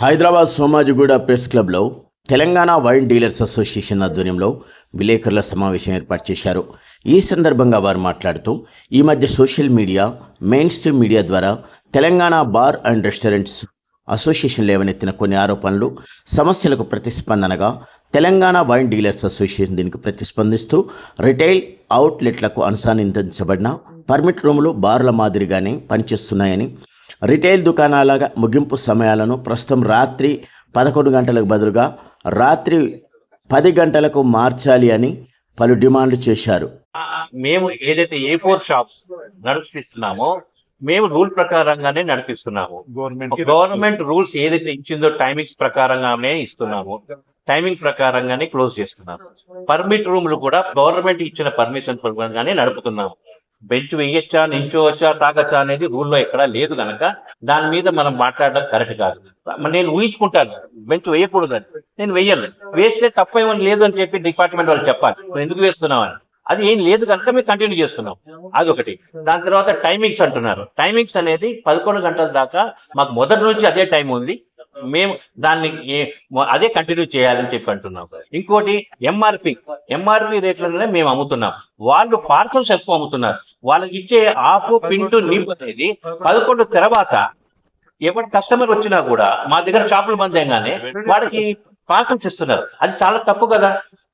Hyderabad Somajiguda press క్లబ్లో Telangana wine dealers association ఆధ్వర్యంలో విలేకరుల సమావేశం ఏర్పాటు చేశారు. ఈ సందర్భంగా వారు మాట్లాడుతూ ఈ మధ్య social media mainstream media ద్వారా Telangana bar and restaurants association లేవనెత్తిన కొన్ని ఆరోపణలు సమస్యలకు ప్రతిస్పందనగా తెలంగాణ వైన్ డీలర్స్ అసోసియేషన్ దీనికి ప్రతిస్పందిస్తూ రిటైల్ అవుట్లెట్లకు అనుసంధానించబడిన పర్మిట్ రూములు బార్ల మాదిరిగానే పనిచేస్తున్నాయని రిటైల్ దుకాణాల ముగింపు సమయాలను ప్రస్తుతం రాత్రి పదకొండు గంటలకు బదులుగా రాత్రి పది గంటలకు మార్చాలి అని పలు డిమాండ్లు చేశారు. మేము ఏదైతే ఏ ఫోర్ షాప్స్ నడిపిస్తున్నామో మేము రూల్ ప్రకారంగానే నడిపిస్తున్నాము. గవర్నమెంట్ గవర్నమెంట్ రూల్స్ ఏదైతే ఇచ్చిందో టైమింగ్స్ ప్రకారంగానే ఇస్తున్నాము. టైమింగ్ ప్రకారంగానే క్లోజ్ చేస్తున్నాము. పర్మిట్ రూమ్లు కూడా గవర్నమెంట్ ఇచ్చిన పర్మిషన్ ప్రకారంగానే నడుపుతున్నాము. బెంచ్ వేయచ్చా నించోవచ్చా తాగచ్చా అనేది రూల్లో ఎక్కడా లేదు కనుక దాని మీద మనం మాట్లాడడం కరెక్ట్ కాదు. నేను ఊహించుకుంటాను బెంచ్ వేయకూడదని. నేను వేయాలి వేస్తే తప్పేమని లేదు అని చెప్పి డిపార్ట్మెంట్ వాళ్ళు చెప్పాలి. ఎందుకు ఎందుకు అని. అది ఏం లేదు కనుక మేము కంటిన్యూ చేస్తున్నాం. అదొకటి. దాని తర్వాత టైమింగ్స్ అంటున్నారు. టైమింగ్స్ అనేది పదకొండు గంటల దాకా మాకు మొదటి నుంచి అదే టైం ఉంది. మేము దాన్ని అదే కంటిన్యూ చేయాలని చెప్పి అంటున్నాం ఇంకోటి ఎంఆర్పి ఎంఆర్పి రేట్లలోనే మేము అమ్ముతున్నాం. వాళ్ళు పార్సల్స్ ఎక్కువ అమ్ముతున్నారు. వాళ్ళకి ఇచ్చే ఆఫ్ పింటు నింపు అనేది పదకొండు తర్వాత ఎవరి కస్టమర్ వచ్చినా కూడా మా దగ్గర షాపులు బంద్ అయ్యగానే వాడికి పార్సల్స్ ఇస్తున్నారు అది చాలా తప్పు కదా.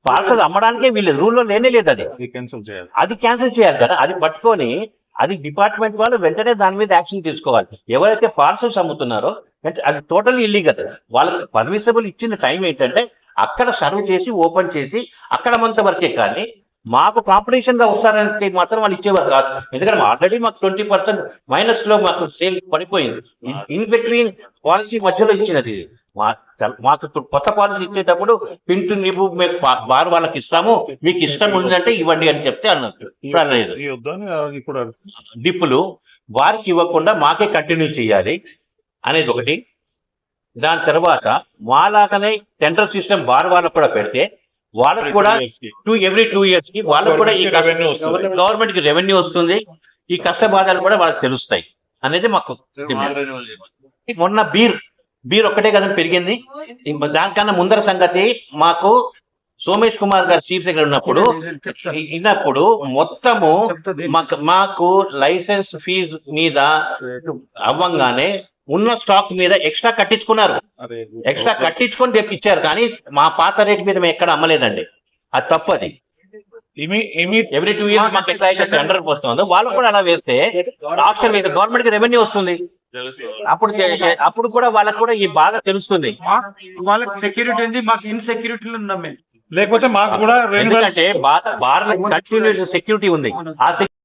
పార్సల్ అమ్మడానికే వీలేదు రూల్లో లేనే లేదు అది. క్యాన్సిల్ చేయాలి. అది క్యాన్సిల్ చేయాలి కదా. అది పట్టుకొని అది డిపార్ట్మెంట్ వాళ్ళు వెంటనే దాని మీద యాక్షన్ తీసుకోవాలి. ఎవరైతే పార్సల్స్ అమ్ముతున్నారో వెంట- అది టోటల్ ఇల్లీగల్ వాళ్ళకి పర్మిసబుల్ ఇచ్చిన టైం ఏంటంటే అక్కడ సర్వ్ చేసి ఓపెన్ చేసి అక్కడ మంత వరకే కానీ మాకు కాంపిటీషన్గా వస్తారంటే మాత్రం వాళ్ళు ఇచ్చేవారు కాదు. ఎందుకంటే ఆల్రెడీ మాకు ట్వంటీ పర్సెంట్ మైనస్లో మాకు సేల్ పడిపోయింది. ఇన్ బిట్వీన్ పాలసీ మధ్యలో ఇచ్చినది. ఇది. మా- మాకు ఇప్పుడు కొత్త పాలసీ ఇచ్చేటప్పుడు పింటు నిబు మేము పా- బార్ వాళ్ళకి ఇస్తాము మీకు ఇష్టం ఉందంటే ఇవ్వండి అని చెప్తే అన్నట్టు ఇప్పుడు డిప్పులు వారికి ఇవ్వకుండా మాకే కంటిన్యూ చేయాలి. అనేది ఒకటి. దాని తర్వాత మాలాగనే టెండర్ సిస్టమ్ బార్ వాళ్ళకు కూడా పెడితే వాళ్ళకి కూడా టూ ఎవ్రీ టూ ఇయర్స్కి వాళ్ళకు కూడా ఈ. గవర్నమెంట్కి రెవెన్యూ వస్తుంది. ఈ కష్ట బాధలు కూడా వాళ్ళకి తెలుస్తాయి అనేది మాకు. మొన్న బీర్ బీర్ ఒక్కటే కదా పెరిగింది. దానికన్నా ముందర సంగతి మాకు సోమేష్ కుమార్ గారు చీఫ్ సెక్రటరీ ఉన్నప్పుడు ఇన్నప్పుడు మొత్తము మాకు మాకు లైసెన్స్ ఫీజు మీద అవ్వంగానే ఉన్న స్టాక్ మీద ఎక్స్ట్రా కట్టించుకున్నారు. ఎక్స్ట్రా కట్టించుకొని తెప్పించారు కానీ మా పాత రేట్ మీద మేము ఎక్కడ అమ్మలేదండి. అది తప్పది ఎవ్రీ టూ ఇయర్స్ మాకు ఎట్లా అయితే టెండర్ వస్తుందో వాళ్ళు కూడా అలా వేస్తే ఆప్షన్ మీద గవర్నమెంట్కి రెవెన్యూ వస్తుంది. అప్పుడు అప్పుడు కూడా వాళ్ళకి కూడా ఈ బాగా తెలుస్తుంది. వాళ్ళకి సెక్యూరిటీ ఉంది మాకు ఇన్సెక్యూరిటీలో ఉన్నాం మేము. లేకపోతే మాకు కూడా ఎందుకంటే బార్ కంటిన్యూస్ సెక్యూరిటీ ఉంది. ఆ